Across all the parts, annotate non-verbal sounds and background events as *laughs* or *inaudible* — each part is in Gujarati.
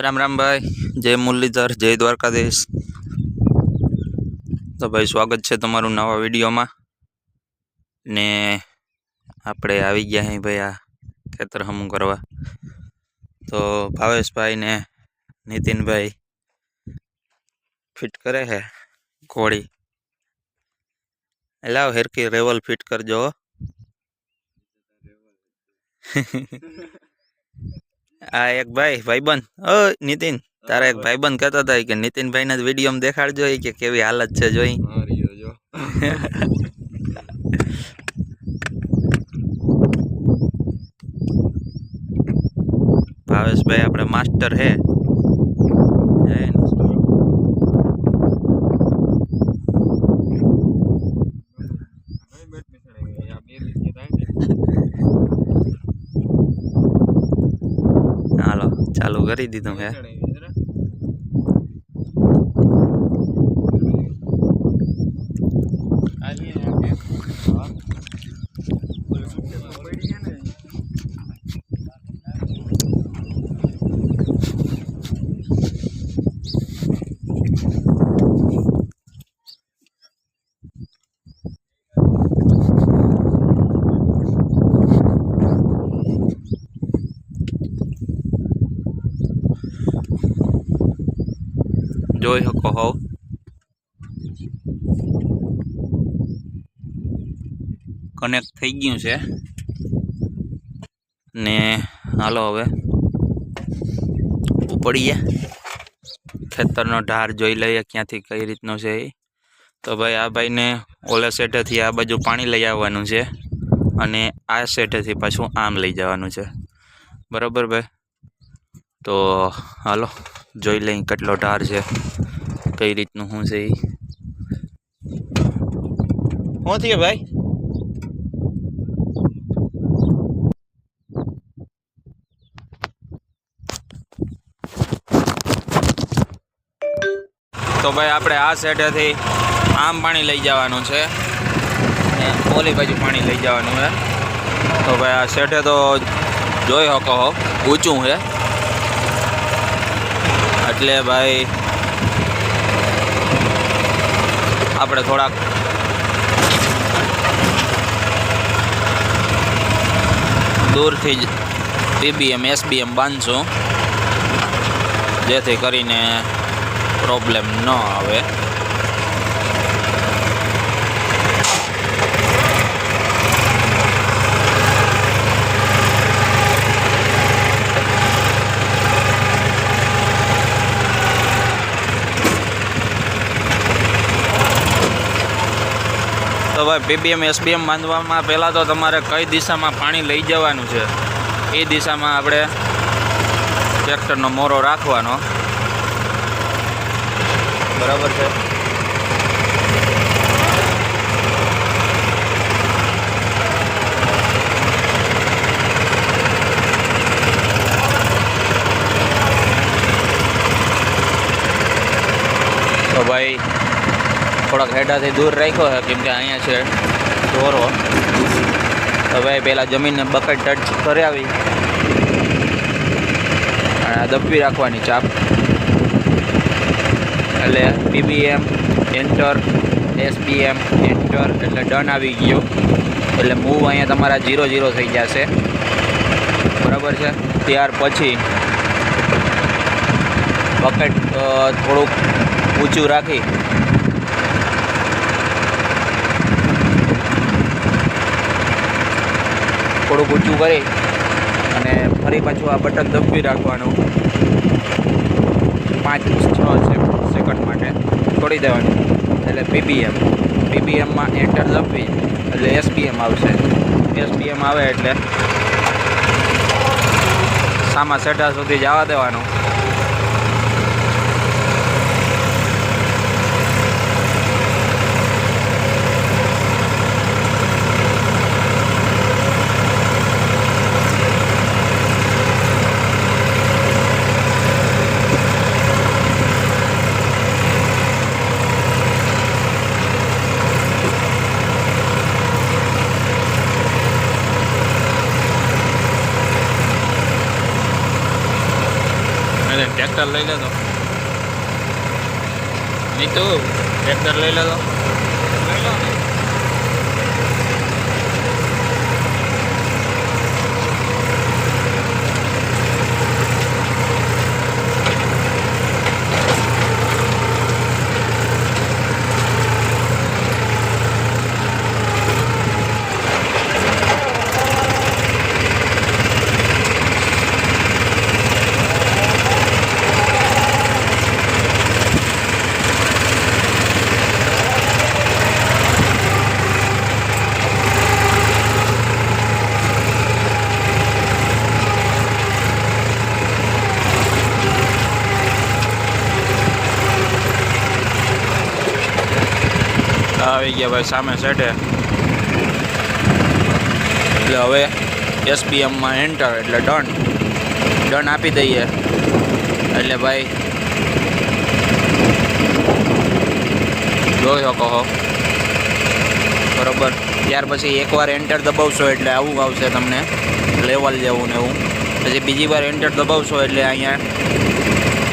રામ રામભાઈ જય મુરલીધર, જય દ્વારકાધીશ. તો ભાઈ, સ્વાગત છે તમારું નવા વિડીયોમાં. ને આપણે આવી ગયા હી ભાઈ આ ખેતર હમું કરવા. તો ભાવેશભાઈ ને નીતિનભાઈ ફિટ કરે છે ઘોડી. લાવ હેરકી રેવલ ફિટ કરજો હો. *laughs* આ એક ભાઈ ભાઈબંધ. ઓ નીતિન. તારા એક ભાઈબંધ કહેતા હતા કે નીતિનભાઈ ના વીડિયો દેખાડજો કે કેવી હાલત છે જોઈ. ભાવેશભાઈ આપણે માસ્ટર હે જય ને. ભાઈ બેટ બેસાડે ગઈ આ બે લીટી થાય ને હાલો ચાલુ કરી દીધું હે બેસાડે ગઈ જરા. આ લે આ બે. હા. ઓલી સુટકેસમાં પડી છે ને. જોઈ શકો હોવ કનેક્ટ થઈ ગયું છે. ને હાલો હવે ઉપડીએ ખેતરનો ઢાર જોઈ લઈએ ક્યાંથી કઈ રીતનો છે એ. તો ભાઈ આ ભાઈને ઓલા સેટેથી આ બાજુ પાણી લઈ આવવાનું છે. અને આ સેટેથી પાછું આમ લઈ જવાનું છે. બરાબર ભાઈ? તો હાલો જોઈ લઈએ કેટલો ઢાર છે કઈ રીતનું શું છે એ શું થયું ભાઈ? તો ભાઈ આપણે આ સેટેથી આમ પાણી લઈ જવાનું છે. ને ઓલી બાજુ પાણી લઈ જવાનું છે. તો ભાઈ આ સેટે તો જોઈ શકો હો ઊંચું છે. એટલે ભાઈ આપણે થોડાક દૂરથી જ પીબીએમ એસબીએમ બાંધશું જેથી કરીને પ્રોબ્લેમ ન આવે. તો પીબીએમ એસબીએમ બાંધવામાં પહેલાં તો તમારે કઈ દિશામાં પાણી લઈ જવાનું છે? એ દિશામાં આપણે ટ્રેક્ટરનો મોરો રાખવાનો. બરાબર છે તો ભાઈ થોડાક હેડાથી દૂર રાખ્યો છે, કેમ કે અહીંયા છે ઢોરો. હવે પહેલાં જમીનને બકેટ ટચ કરાવી. અને આ દબવી રાખવાની ચાપ. એટલે P B M, enter, S B M, enter, એટલે ડન આવી ગયો. એટલે મૂવ અહીંયા તમારા જીરો જીરો થઈ જશે. બરાબર છે? ત્યાર પછી બકેટ થોડુંક ઊંચું રાખી. થોડુંક ઊંચું કરી અને ફરી પાછું આ બટન દબવી રાખવાનું. પાંચ છ સેકન્ડ માટે. છોડી દેવાનું. એટલે પીબીએમ પીબીએમમાં એન્ટર દબવી. એટલે એસબીએમ આવશે. એસબીએમ આવે એટલે સામા સેટા સુધી જવા દેવાનું. ટ્રેક્ટર લઈ લેતો નીતુ ટ્રેક્ટર લઈ લેતો લઈ લો ને. આવી ગયા ભાઈ, સામે સેટે એટલે હવે એસબીએમમાં એન્ટર એટલે ડન ડન આપી દઈએ. એટલે ભાઈ, જોઈ શકો હો. બરોબર. ત્યાર પછી એકવાર એન્ટર દબાવશો એટલે આવું આવશે તમને. લેવલ જેવું ને એવું. પછી બીજી વાર એન્ટર દબાવશો એટલે અહીંયા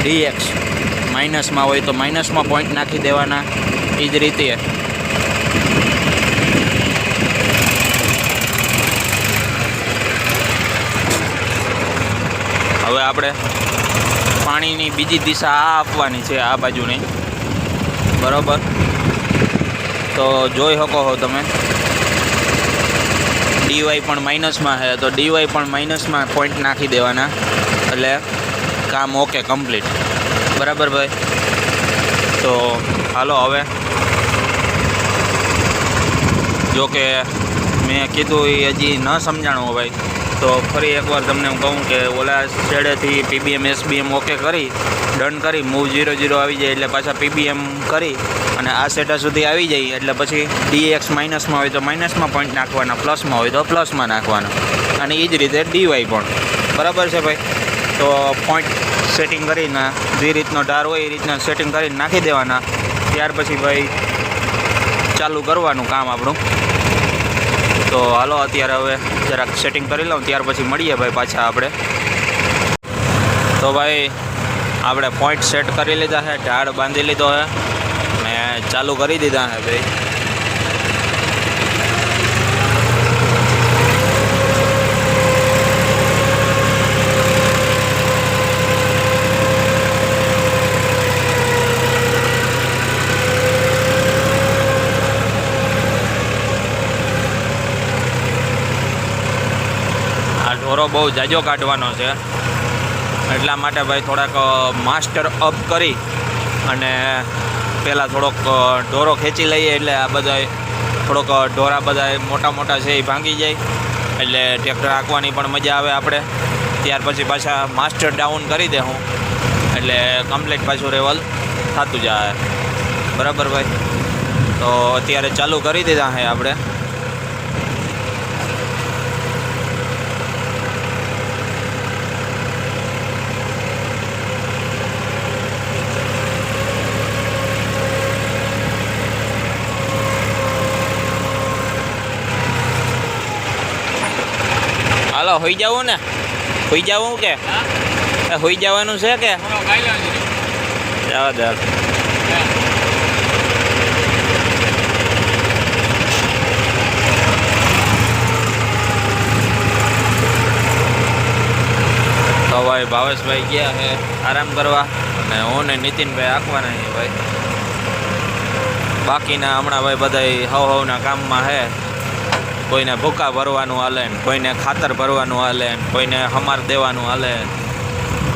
ડીએક્સ માઇનસમાં હોય તો માઇનસમાં પોઈન્ટ નાખી દેવાના. એ જ રીતે. હવે આપણે પાણીની બીજી દિશા આ આપવાની છે આ બાજુની. બરાબર? તો જોઈ શકો છો તમે. ડીવાય પણ માઇનસમાં છે. તો ડીવાય પણ માઇનસમાં પોઈન્ટ નાખી દેવાના. એટલે કામ ઓકે કમ્પ્લીટ બરાબર ભાઈ? તો હાલો હવે જો કે મેં કીધું એ હજી ન સમજાણું ભાઈ તો ફરી એકવાર તમને હું કહું કે ઓલા છેડેથી P B M S B M okay કરી ડન કરી મૂવ જીરો જીરો આવી જાય એટલે પાછા પીબીએમ કરી અને આ સેટા સુધી આવી જાય એટલે પછી ડીએક્સ માઇનસમાં હોય તો માઇનસમાં પોઈન્ટ નાખવાના, પ્લસમાં હોય તો પ્લસમાં નાખવાના અને એ જ રીતે ડીવાય પણ. બરાબર છે ભાઈ? તો પોઈન્ટ સેટિંગ કરીને જે રીતનો ઢાર હોય એ રીતના સેટિંગ કરીને નાખી દેવાના. ત્યાર પછી ભાઈ ચાલુ કરવાનું કામ આપણું. તો હાલો, અત્યારે હવે જરાક સેટિંગ કરી લઉં, ત્યાર પછી મળીએ ભાઈ પાછા આપણે. તો ભાઈ, આપણે પોઈન્ટ સેટ કરી લીધા છે, ઢાળ બાંધી લીધો છે. ને ચાલુ કરી દીધા છે, ભાઈ. આ બહુ જાજો કાઢવાનો છે. એટલા માટે ભાઈ થોડાક માસ્ટર અપ કરી અને પહેલાં થોડોક ઢોરો ખેંચી લઈએ એટલે આ બધા થોડોક ઢોરા બધા મોટા મોટા છે એ ભાંગી જાય. એટલે ટ્રેક્ટર હાંકવાની પણ મજા આવે આપણે. ત્યાર પછી પાછા માસ્ટર ડાઉન કરી દે હું. એટલે કમ્પ્લીટ પાછું રેવલ થતું જાય. બરાબર ભાઈ? તો અત્યારે ચાલુ કરી દીધા છે આપણે. હાલો હોઈ જવું ને હોઈ જવું કે હા? એ હોઈ જવાનું છે કે થોડો ખાઈ લેજો. જવા દે તો ભાઈ ભાવેશભાઈ ગયા છે આરામ કરવા અને હું ને નીતિનભાઈ આંકવાના છે ભાઈ બાકીના હમણાં ભાઈ બધા હવ હવના કામમાં છે કોઈને ભૂકા ભરવાનું હાલે કોઈને ખાતર ભરવાનું હાલે કોઈને હમાર દેવાનું હાલે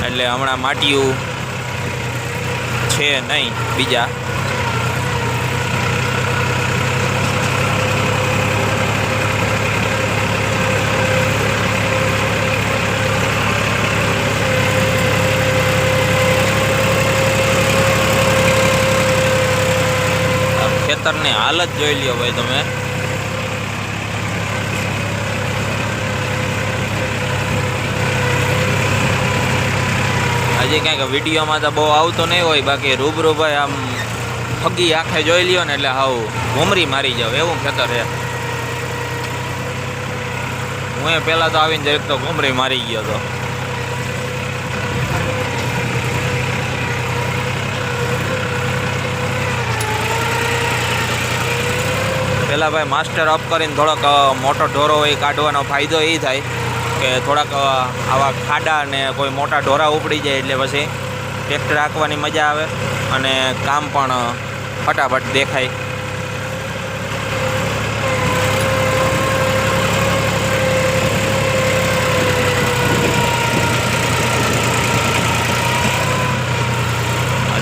એટલે હમણાં માટીયું છે નહીં બીજા. ખેતરની હાલત જોઈ લ્યો ભાઈ તમે. હજી કાંઈક વિડીયોમાં તો બહુ આવતો નહીં હોય, બાકી રૂબરૂ ભાઈ આમ ફગી આંખે જોઈ લ્યો ને એટલે હાવ ઘૂમરી મારી જાવ, એવું ખેતર છે. હું એ પહેલાં તો આવીને જરીક તો ઘૂમરી મારી ગયો હતો પહેલાં ભાઈ માસ્ટર અપ કરીને થોડોક મોટો ઢોરો હોય કાઢવાનો ફાયદો એ થાય. કે થોડાક આવા ખાડા ને કોઈ મોટા ઢોરા ઉપડી જાય એટલે પછી ટ્રેક્ટર રાખવાની મજા આવે અને કામ પણ ફટાફટ દેખાય.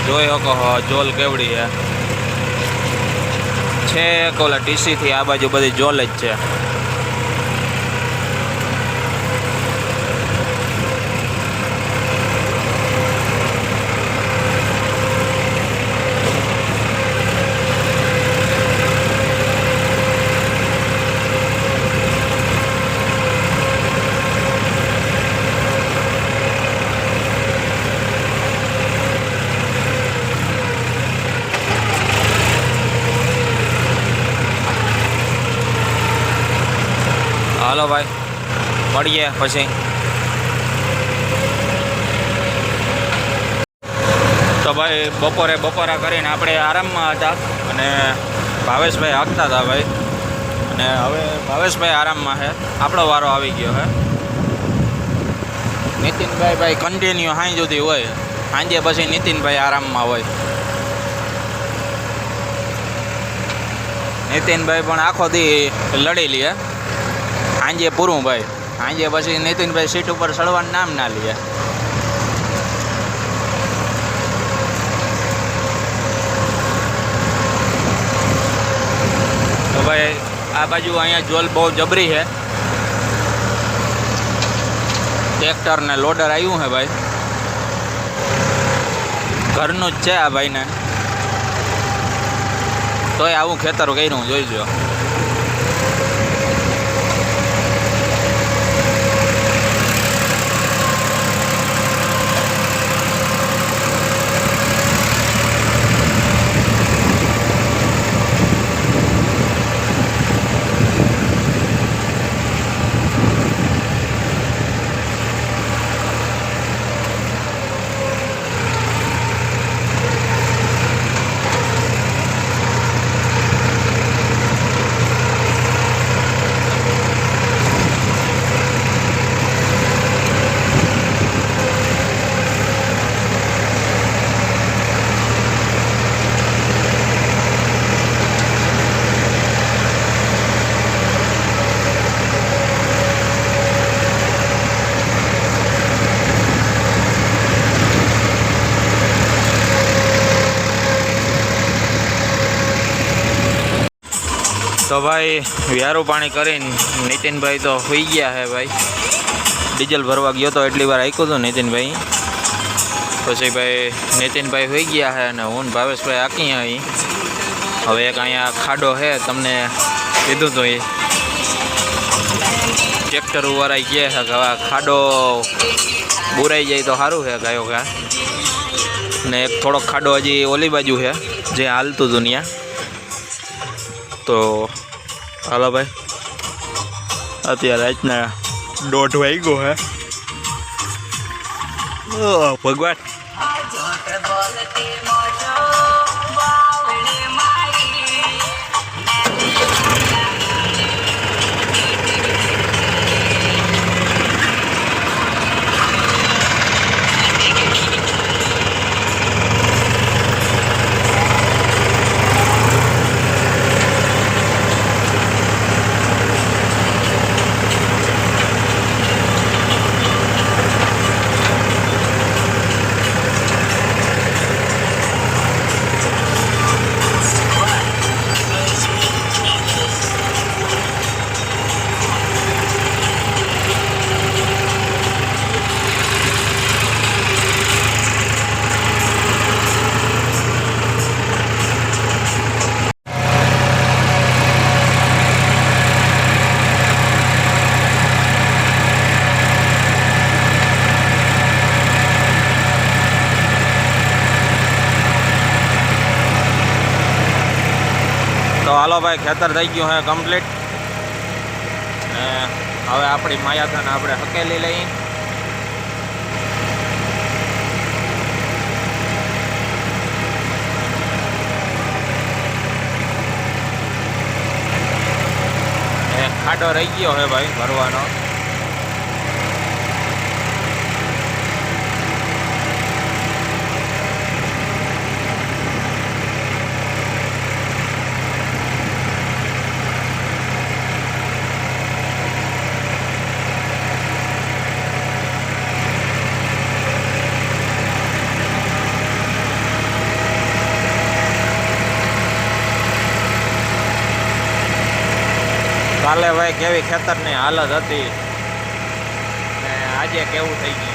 જોઈ શકો હો, જોલ કેવડી છે. છે ટીસીથી આ બાજુ બધી જોલ જ છે. હાલો ભાઈ, મળીએ પછી. તો ભાઈ, બપોરે બપોરા કરીને આપણે આરામમાં હતા અને ભાવેશભાઈ હાંકતા હતા ભાઈ. અને હવે ભાવેશભાઈ આરામમાં છે. આપણો વારો આવી ગયો હે નીતિનભાઈ ભાઈ કન્ટિન્યુ સાંજ સુધી હોય. સાંજે પછી નીતિનભાઈ આરામમાં હોય. નીતિનભાઈ પણ આખો દી લડી લે. સાંજે પૂરું ભાઈ. સાંજે પછી નીતિનભાઈ સીટ ઉપર ચડવાનું નામ ના લે. તો ભાઈ, આ બાજુ અહીંયા જોલ બહુ જબરી છે. ટ્રેક્ટર ને લોડર આવ્યું છે ભાઈ. ઘરનું જ છે આ ભાઈને. તોય આવું ખેતર કર્યું, જોઈજો. તો ભાઈ, વ્યારું પાણી કરીને નીતિનભાઈ તો હોઈ ગયા છે ભાઈ. ડીઝલ ભરવા ગયો તો એટલી વાર આક્યું હતું નીતિનભાઈ. પછી ભાઈ, નીતિનભાઈ હોઈ ગયા છે અને હું ભાવેશભાઈ આકી અહીં. હવે એક અહીંયા ખાડો છે તમને કીધું હતું એ. ટ્રેક્ટર ઉવારાઈ ગયા છે હવે ખાડો બુરાઈ જાય તો સારું છે ગાયો ગા. ને એક થોડોક ખાડો હજી ઓલી બાજુ છે જે હાલતું દુનિયા તો હાલો ભાઈ. અત્યારે રાતના દોઢ વાગ્યો હે. ભગવાન. હાલો ભાઈ, ખેતર થઈ ગયું હે કમ્પ્લીટ ને હવે આપણી માયાથાને આપણે હકેલી લઈ. ખાડો રહી ગયો હે ભાઈ ભરવાનો. કાલે ભાઈ કેવી ખેતરની હાલત હતી? ને આજે કેવું થઈ ગયું?